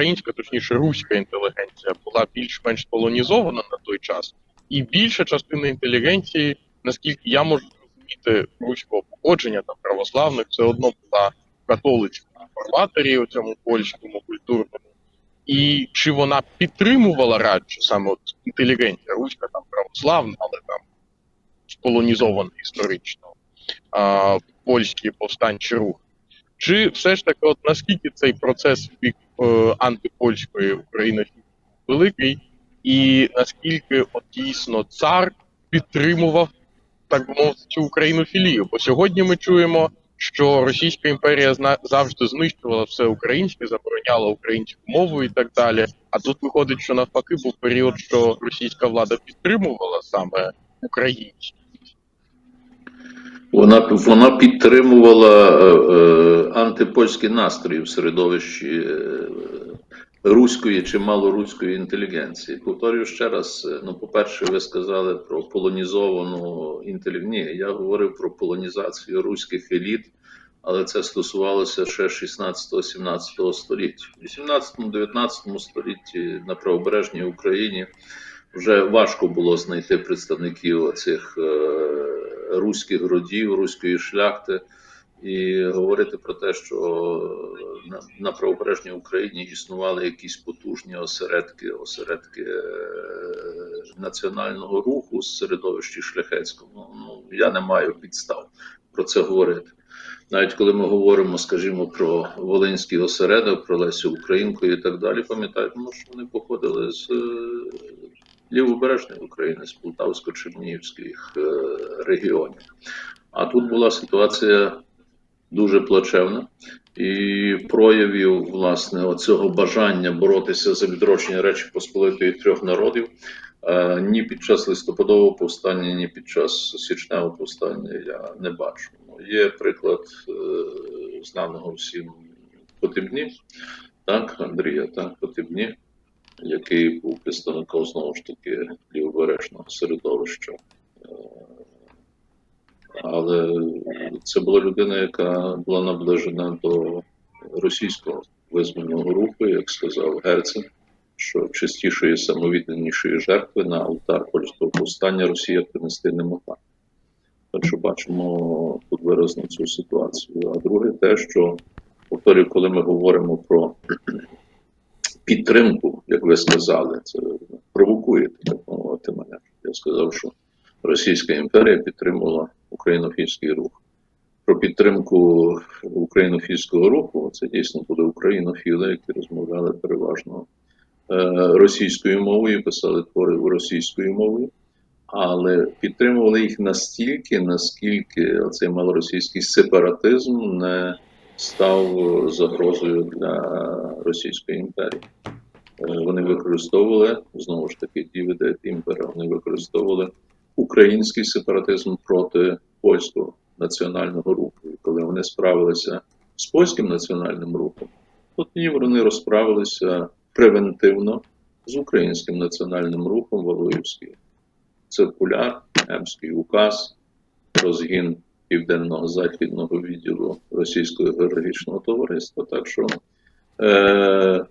українська, точніше, руська інтелігенція була більш-менш полонізована на той час, і більша частина інтелігенції, наскільки я можу зрозуміти, руського походження там православних, все одно була в католицькому фарватері, у цьому польському культурному. І чи вона підтримувала радше саме от інтелігенція руська, там православна, але там сполонізована історично, а, польський повстанчий рух. Чи все ж таки, от наскільки цей процес бік антипольської України великий, і наскільки от дійсно цар підтримував, так би мовити, цю українофілію? Бо сьогодні ми чуємо, що Російська імперія зна- завжди знищувала все українське, забороняла українську мову і так далі. А тут виходить, що навпаки був період, що російська влада підтримувала саме українську. Вона, вона підтримувала е, е, антипольські настрої в середовищі е, руської чи малоруської інтелігенції. Повторюю ще раз: е, ну, по-перше, ви сказали про полонізовану інтелігенцію. Ні, я говорив про полонізацію руських еліт, але це стосувалося ще 16-17 століття. В 18-19 столітті на правобережній Україні вже важко було знайти представників цих е, руських родів, руської шляхти, і говорити про те, що на, правобережній Україні існували якісь потужні осередки, осередки е, національного руху з середовищі шляхетського. Ну я не маю підстав про це говорити. Навіть коли ми говоримо, скажімо, про Волинський осередок, про Лесю Українку і так далі, пам'ятаємо, що вони походили з е, лівобережної України, з Полтавсько-Чернігівських е, регіонів. А тут була ситуація дуже плачевна, і проявів власне оцього бажання боротися за відродження Речі Посполитої трьох народів. е, Ні під час листопадового повстання, ні під час січневого повстання я не бачу. Ну, Є приклад е, знаного всім Потебні, так, Андрія, так, Потебні, який був представником знову ж таки лівобережного середовища. Е, Але це була людина, яка була наближена до російського визвольного руху, як сказав Герцен, що чистішої, самовідданішої жертви на алтар польського повстання Росія принести не могла. Так що бачимо тут виразно цю ситуацію. А друге, те, що повторюю, коли ми говоримо про підтримку, як ви сказали, це провокуєте, так мовити мене. Я сказав, що Російська імперія підтримувала українофільський рух. Про підтримку українофільського руху це дійсно були українофіли, які розмовляли переважно е, російською мовою, писали твори російською мовою, але підтримували їх настільки, наскільки цей малоросійський сепаратизм не став загрозою для Російської імперії. Вони використовували знову ж таки Дівіде Імпера, вони використовували український сепаратизм проти польського національного руху. І коли вони справилися з польським національним рухом, то тоді вони розправилися превентивно з українським національним рухом Валуївський. Циркуляр, Емський указ, розгін південного західного відділу Російського географічного товариства. Так що, е,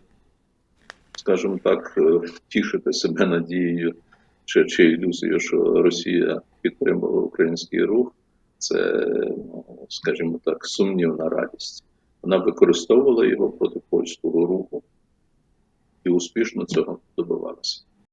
скажімо так, тішити втішити себе надією чи, чи ілюзією, що Росія підтримувала український рух, це, ну, скажімо так, сумнівна радість. Вона використовувала його проти польського руху і успішно цього